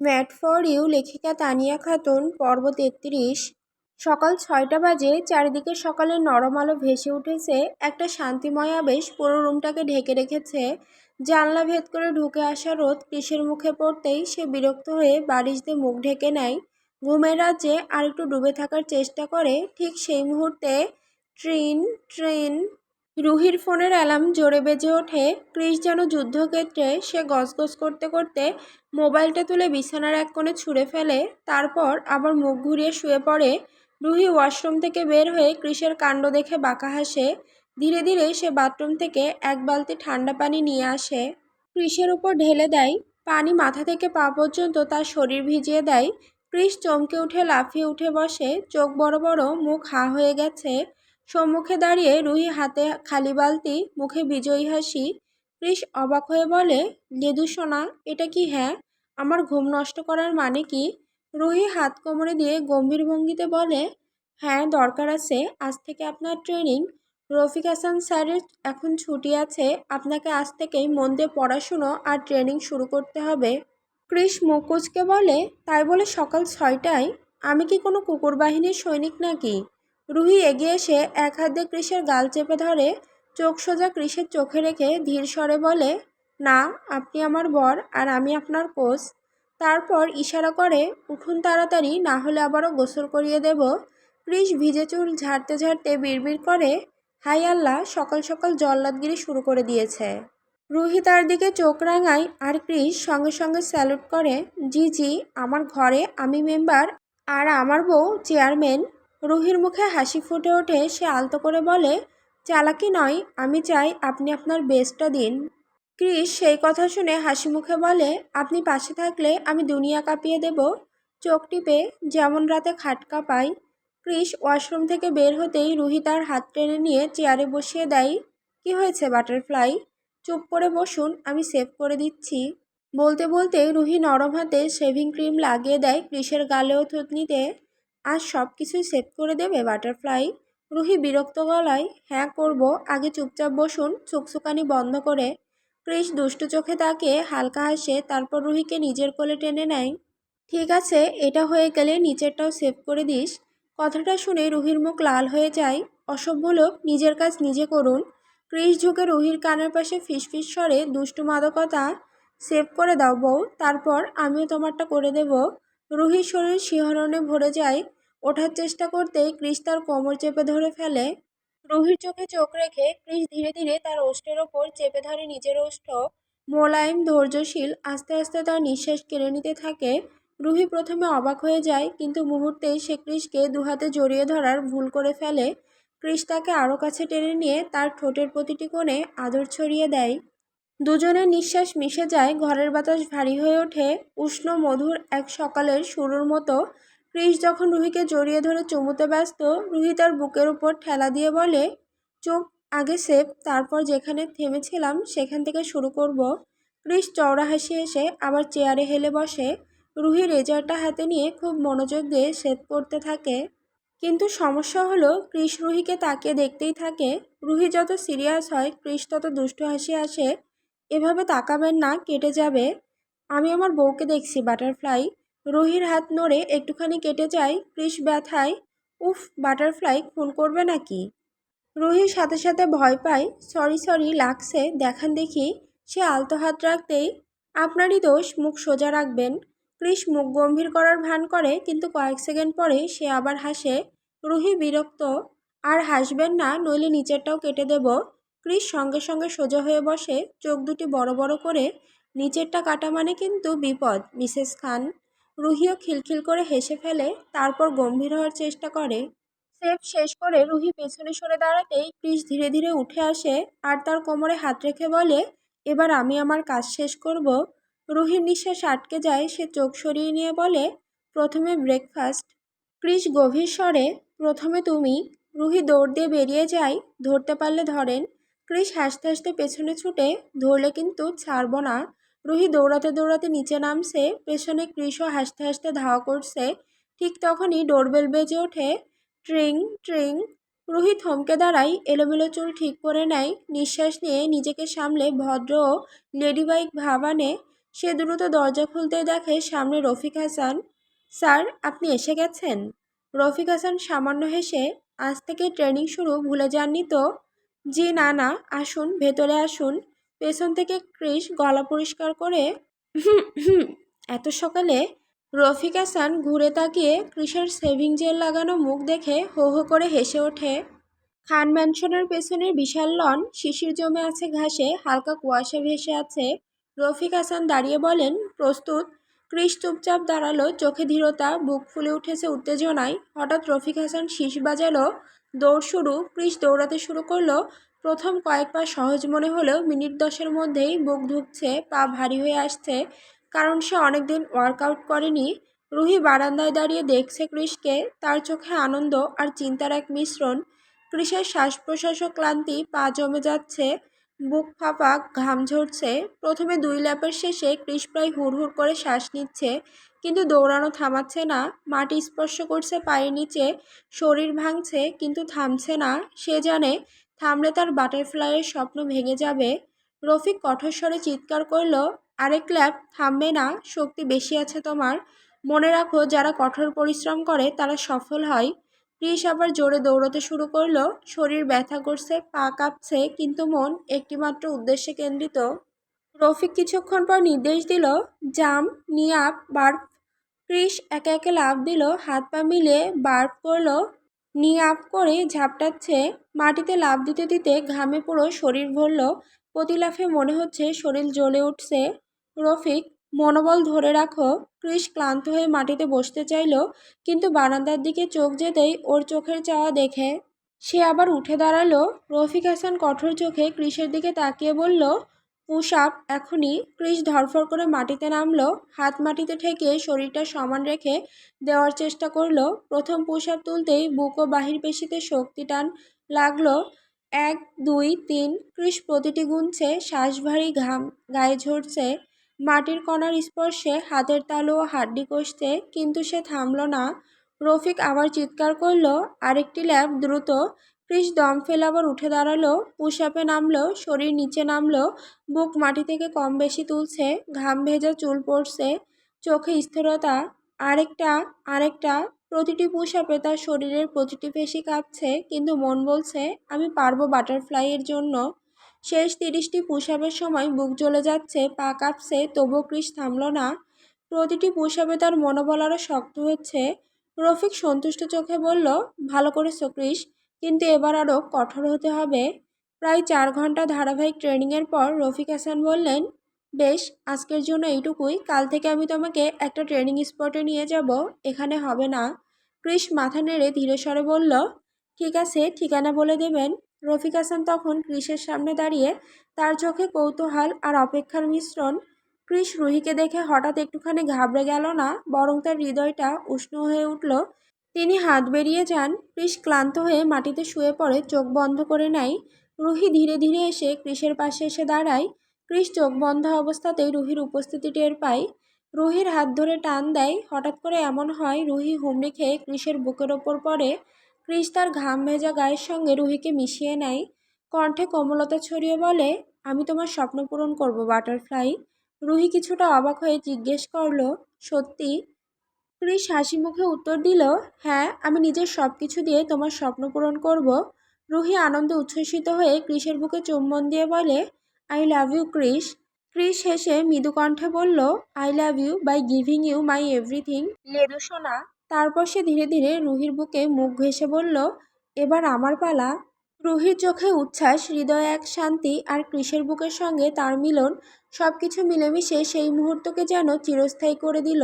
Mat for you লেখিকা তানিয়া খাতুন, পর্ব তেত্রিশ। সকাল ছয়টা বাজে চারিদিকে সকালের নরম আলো ভেসে উঠেছে। একটা শান্তিময় আবেশ পুরো রুমটাকে ঢেকে রেখেছে। জানলা ভেদ করে ঢুকে আসা রোদ কৃষের মুখে পড়তেই সে বিরক্ত হয়ে বারিশ দিয়ে মুখ ঢেকে নেয়। ঘুমের রাজ্যে আরেকটু ডুবে থাকার চেষ্টা করে, ঠিক সেই মুহূর্তে ট্রেন ট্রেন রুহির ফোনের অ্যালার্ম জোরে বেজে ওঠে। ক্রিস যেন যুদ্ধক্ষেত্রে সে গজগজ করতে করতে মোবাইলটা তুলে বিছানার এক কোণে ছুঁড়ে ফেলে, তারপর আবার মুখ ঘুরিয়ে শুয়ে পড়ে। রুহি ওয়াশরুম থেকে বের হয়ে ক্রিসের কাণ্ড দেখে বাঁকা হাসে। ধীরে ধীরে সে বাথরুম থেকে এক বালতি ঠান্ডা পানি নিয়ে আসে। ক্রিসের উপর ঢেলে দেয়। পানি মাথা থেকে পা পর্যন্ত তার শরীর ভিজিয়ে দেয়। ক্রিস চমকে উঠে লাফিয়ে উঠে বসে। চোখ বড় বড়, মুখ হা হয়ে গেছে। সম্মুখে দাঁড়িয়ে রুহি হাতে খালি বালতি, মুখে বিজয়ী হাসি। ক্রিস অবাক হয়ে বলে, লেদু সোনা, এটা কি হ্যাঁ? আমার ঘুম নষ্ট করার মানে কি? রুহি হাত কোমরে দিয়ে গম্ভীর ভঙ্গিতে বলে হ্যাঁ দরকার আছে। আজ থেকে আপনার ট্রেনিং। রফিক হাসান স্যারের এখন ছুটি আছে। আপনাকে আজ থেকেই মন দিয়ে পড়াশুনো আর ট্রেনিং শুরু করতে হবে। ক্রিস মুকুজকে বলে, তাই বলে সকাল ছয়টায়? আমি কি কোনো কুকুর বাহিনীর সৈনিক নাকি? রুহি এগিয়ে এসে এক হাত ক্রিসের গাল চেপে ধরে, চোখ সোজা ক্রিসের চোখে রেখে ধীর স্বরে বলে, না, আপনি আমার বর আর আমি আপনার কোচ। তারপর ইশারা করে, উঠুন তাড়াতাড়ি, না হলে আবারও গোসল করিয়ে দেব। ক্রিস ভিজে চুল ঝাড়তে ঝাড়তে বিড়বিড় করে, হাই আল্লাহ, সকাল সকাল জল্লাদগিরি শুরু করে দিয়েছে। রুহি তার দিকে চোখ রাঙায় আর ক্রিস সঙ্গে সঙ্গে স্যালুট করে, জি জি, আমার ঘরে আমি মেম্বার আর আমার বউ চেয়ারম্যান রুহির মুখে হাসি ফুটে ওঠে, সে আলতো করে বলে, চালাকি নয়, আমি চাই আপনি আপনার বেস্টটা দিন। ক্রিস সেই কথা শুনে হাসি মুখে বলে, আপনি পাশে থাকলে আমি দুনিয়া কাঁপিয়ে দেব। চোখ টিপে যেমন রাতে খাট কাঁপাই। ক্রিস ওয়াশরুম থেকে বের হতেই রুহি তার হাত টেনে নিয়ে চেয়ারে বসিয়ে দেয়, কি হয়েছে, বাটারফ্লাই? চুপ করে বসুন, আমি সেভ করে দিচ্ছি। বলতে বলতে রুহি নরম হাতে শেভিং ক্রিম লাগিয়ে দেয় ক্রিসের গালে ও থুতনিতে। আজ সব কিছুই সেভ করে দেবে বাটারফ্লাই। রুহি বিরক্ত গলায় হ্যাঁ করব। আগে চুপচাপ বসুন, চুকচুকানি বন্ধ করে। ক্রিস দুষ্টু চোখে তাকে, হালকা হাসে, তারপর রুহিকে নিজের কোলে টেনে নেয়। ঠিক আছে, এটা হয়ে গেলে নিচেরটাও সেভ করে দিস। কথাটা শুনে রুহির মুখ লাল হয়ে যায়। অসভ্য লোক, নিজের কাজ নিজে করুন। ক্রিস ঝুঁকে রুহির কানের পাশে ফিসফিস স্বরে, দুষ্টু মাদকতা, সেভ করে দাও বউ, তারপর আমিও তোমারটা করে দেব। রুহির শরীর শিহরণে ভরে যায়। ওঠার চেষ্টা করতেই ক্রিস তার কোমর চেপে ধরে ফেলে। রুহির চোখে চোখ রেখে ক্রিস ধীরে ধীরে তার ওষ্ঠের ওপর চেপে ধরে নিজের ওষ্ঠ, মোলায়েম, ধৈর্যশীল, আস্তে আস্তে তার নিঃশ্বাস কেড়ে নিতে থাকে। রুহি প্রথমে অবাক হয়ে যায়, কিন্তু মুহূর্তেই সে ক্রিসকে দুহাতে জড়িয়ে ধরার ভুল করে ফেলে। ক্রিস তাকে আরও কাছে টেনে নিয়ে তার ঠোঁটের প্রতিটি কোণে আদর ছড়িয়ে দেয়। দুজনের নিঃশ্বাস মিশে যায়, ঘরের বাতাস ভারী হয়ে ওঠে। উষ্ণ, মধুর এক সকালের শুরুর মতো ক্রিস যখন রুহিকে জড়িয়ে ধরে চুমুতে ব্যস্ত, রুহি তার বুকের উপর ঠেলা দিয়ে বলে, চোখ আগে সেভ তারপর যেখানে থেমেছিলাম সেখান থেকে শুরু করব। ক্রিস চওড়া হাসি এসে আবার চেয়ারে হেলে বসে। রুহি রেজারটা হাতে নিয়ে খুব মনোযোগ দিয়ে সেভ করতে থাকে। কিন্তু সমস্যা হলো ক্রিস রুহিকে তাকিয়ে দেখতেই থাকে। রুহি যত সিরিয়াস হয় ক্রিস তত দুষ্টু হাসি আসে। এভাবে তাকাবেন না, কেটে যাবে। আমি আমার বউকে দেখছি, বাটারফ্লাই। রুহির হাত নড়ে একটুখানি কেটে যায়, ক্রিস ব্যথায়, উফ, বাটারফ্লাই, খুন করবে নাকি? রুহির সাথে সাথে ভয় পায়, সরি সরি, লাগছে, দেখান দেখি। সে আলতো হাত রাখতেই, আপনারই দোষ, মুখ সোজা রাখবেন। ক্রিস মুখ গম্ভীর করার ভান করে, কিন্তু কয়েক সেকেন্ড পরে সে আবার হাসে, রুহি, বিরক্ত, আর হাসবেন না, নইলে নিচেরটাও কেটে দেব। ক্রিস সঙ্গে সঙ্গে সোজা হয়ে বসে, চোখ দুটি বড় বড় করে, নিচেরটা কাটা মানে কিন্তু বিপদ, মিসেস খান। রুহিও খিলখিল করে হেসে ফেলে, তারপর গম্ভীর হওয়ার চেষ্টা করে। সেফ শেষ করে রুহি পেছনে সরে দাঁড়াতেই ক্রিস ধীরে ধীরে উঠে আসে আর তার কোমরে হাত রেখে বলে, এবার আমি আমার কাজ শেষ করব। রুহির নিঃশ্বাস আটকে যায়, সে চোখ সরিয়ে নিয়ে বলে, প্রথমে ব্রেকফাস্ট ক্রিস গভীর স্বরে, প্রথমে তুমি। রুহি দৌড় দিয়ে বেরিয়ে যায়, ধরতে পারলে ধরেন। ক্রিস হাসতে হাসতে পেছনে ছুটে, ধরলে কিন্তু ছাড়ব না। রুহি দৌড়াতে দৌড়াতে নিচে নামছে, পেছনে ক্রিসও হাসতে হাসতে ধাওয়া করছে। ঠিক তখনই ডোরবেল বেজে ওঠে, ট্রিং ট্রিং। রুহি থমকে দাঁড়াই এলোমেলো চুল ঠিক করে নেয়, নিঃশ্বাস নিয়ে নিজেকে সামলে ভদ্র ও লেডিবাইক ভাব আনে। সে দ্রুত দরজা খুলতে দেখে সামনে রফিক হাসান। স্যার, আপনি এসে গেছেন? রফিক হাসান সামান্য হেসে, আজ থেকে ট্রেনিং শুরু, ভুলে যাননি তো? জি, না না, আসুন, ভেতরে আসুন। পেছন থেকে ক্রিস গলা পরিষ্কার করে এত সকালে রফিক হাসান ঘুরে তাকিয়ে ক্রিসের সেভিং জেল লাগানো মুখ দেখে হো হো করে হেসে ওঠে। খান ম্যানশনের পেছনের বিশাল লন, শিশির জমে আছে ঘাসে, হালকা কুয়াশা ভেসে আছে। রফিক হাসান দাঁড়িয়ে বলেন, প্রস্তুত। ক্রিস চুপচাপ দাঁড়াল, চোখে ধীরতা, বুক ফুলে উঠেছে উত্তেজনায়। হঠাৎ রফিক হাসান শীষ বাজালো, দৌড় শুরু ক্রিস দৌড়াতে শুরু করল প্রথম কয়েক পা সহজ মনে হলেও মিনিট দশের মধ্যেই বুক ঢুকছে পা ভারী হয়ে আসছে, কারণ সে অনেকদিন ওয়ার্কআউট করেনি। রুহি বারান্দায় দাঁড়িয়ে দেখছে ক্রিসকে তার চোখে আনন্দ আর চিন্তার এক মিশ্রণ। ক্রিসের শ্বাস প্রশ্বাসও ক্লান্তি, পা জমে যাচ্ছে, বুক ফাঁপা, ঘাম ঝরছে। প্রথমে দুই ল্যাপের শেষে ক্রিস প্রায় হুড়হুড় করে শ্বাস নিচ্ছে, কিন্তু দৌড়ানো থামাচ্ছে না। মাটি স্পর্শ করছে পায়ের নিচে, শরীর ভাঙছে, কিন্তু থামছে না। সে জানে থামলে তার বাটারফ্লাইয়ের স্বপ্ন ভেঙে যাবে। রফিক কঠোর স্বরে চিৎকার করল, আরেক ল্যাব, থামবে না, শক্তি বেশি আছে তোমার। মনে রাখো, যারা কঠোর পরিশ্রম করে, তারা সফল হয়। ক্রিস আবার জোরে দৌড়তে শুরু করল, শরীর ব্যথা করছে, পা কাঁপছে, কিন্তু মন একটিমাত্র উদ্দেশ্যে কেন্দ্রিত। রফিক কিছুক্ষণ পর নির্দেশ দিল জাম নিয়াপ বার্ফ। ক্রিস একে একে লাভ দিল, হাত পা মিলিয়ে বার্ফ করল নিয়ে আপ করে ঝাপটাচ্ছে, মাটিতে লাভ দিতে দিতে ঘামে পুরো শরীর ভরল। প্রতি লাফে মনে হচ্ছে শরীর জ্বলে উঠছে। রফিক, মনোবল ধরে রাখো। ক্রিস ক্লান্ত হয়ে মাটিতে বসতে চাইল, কিন্তু বারান্দার দিকে চোখ যেতেই ওর চোখের চাওয়া দেখে। সে আবার উঠে দাঁড়াল। রফিক হাসান কঠোর চোখে ক্রিসের দিকে তাকিয়ে বলল পুশ আপ এখনই ক্রিস ধরফর করে মাটিতে নামলো। হাত মাটিতে ঠেকিয়ে শরীরটা সমান রেখে দেওয়ার চেষ্টা করল। প্রথম পুশ আপ তুলতেই বুক ও বাহির পেশিতে শক্তি টান লাগল। এক, দুই, তিন ক্রিস প্রতিটি গুনছে শ্বাস ভারী ঘাম, গায়ে ঝরছে। মাটির কণার স্পর্শে হাতের তালু ও হাড্ডি কষছে, কিন্তু সে থামল না। রফিক আবার চিৎকার করল, আরেকটি ল্যাব দ্রুত ক্রিস দম ফেলে আবার উঠে দাঁড়াল পুষাপে নামলো, শরীর নিচে নামলো, বুক মাটি থেকে কম বেশি তুলছে, ঘাম ভেজা চুল পড়ছে, চোখে স্থিরতা, আরেকটা আরেকটা, প্রতিটি পুষাপে তার শরীরের প্রতিটি পেশি কাঁপছে, কিন্তু মন বলছে, আমি পারব বাটারফ্লাইয়ের জন্য। শেষ তিরিশটি পুষাপের সময় বুক জ্বলে যাচ্ছে, পা কাঁপছে, তবুও ক্রিস থামল না। প্রতিটি পুষাপে তার মনোবল আরও শক্ত হচ্ছে। রফিক সন্তুষ্ট চোখে বলল, ভালো করেছ ক্রিস কিন্তু এবার আরও কঠোর হতে হবে। প্রায় চার ঘণ্টা ধারাবাহিক ট্রেনিংয়ের পর রফিক হাসান বললেন, বেশ, আজকের জন্য এইটুকুই। কাল থেকে আমি তোমাকে একটা ট্রেনিং স্পটে নিয়ে যাব। এখানে হবে না। ক্রিস মাথা নেড়ে ধীরে স্বরে বলল, ঠিক আছে, ঠিকানা বলে দেবেন। রফিক হাসান তখন ক্রিসের সামনে দাঁড়িয়ে তার চোখে কৌতূহল আর অপেক্ষার মিশ্রণ। ক্রিস রুহিকে দেখে হঠাৎ একটুখানি ঘাবড়ে গেল না, বরং তার হৃদয়টা উষ্ণ হয়ে উঠল। তিনি হাত বেরিয়ে যান, কৃষ ক্লান্ত হয়ে মাটিতে শুয়ে পড়ে, চোখ বন্ধ করে নেয়। রুহি ধীরে ধীরে এসে কৃষের পাশে এসে দাঁড়ায়। ক্রিস চোখ বন্ধ অবস্থাতেই রুহির উপস্থিতি টের পায়। রুহির হাত ধরে টান দেয়। হঠাৎ করে এমন হয়, রুহি হুমড়ি খেয়ে কৃষের বুকের ওপর পড়ে। ক্রিস তার ঘাম ভেজা গায়ের সঙ্গে রুহিকে মিশিয়ে নেয়। কণ্ঠে কোমলতা ছড়িয়ে বলে, আমি তোমার স্বপ্ন পূরণ করব, বাটারফ্লাই। রুহি কিছুটা অবাক হয়ে জিজ্ঞেস করল, সত্যি? ক্রিস হাসি মুখে উত্তর দিল হ্যাঁ আমি নিজের সব কিছু দিয়ে তোমার স্বপ্ন পূরণ করব। রুহি আনন্দে উচ্ছ্বসিত হয়ে ক্রিসের বুকে চুম্বন দিয়ে বলে, I love you, Chris. Chris হেসে মৃদু কণ্ঠে বলল, I love you by giving you my everything. লেদু সোনা। তারপর সে ধীরে ধীরে রুহির বুকে মুখ ঘেসে বলল, এবার আমার পালা। রুহির চোখে উচ্ছ্বাস, হৃদয়ে এক শান্তি আর ক্রিসের বুকের সঙ্গে তার মিলন সব কিছু মিলেমিশে সেই মুহূর্তকে যেন চিরস্থায়ী করে দিল।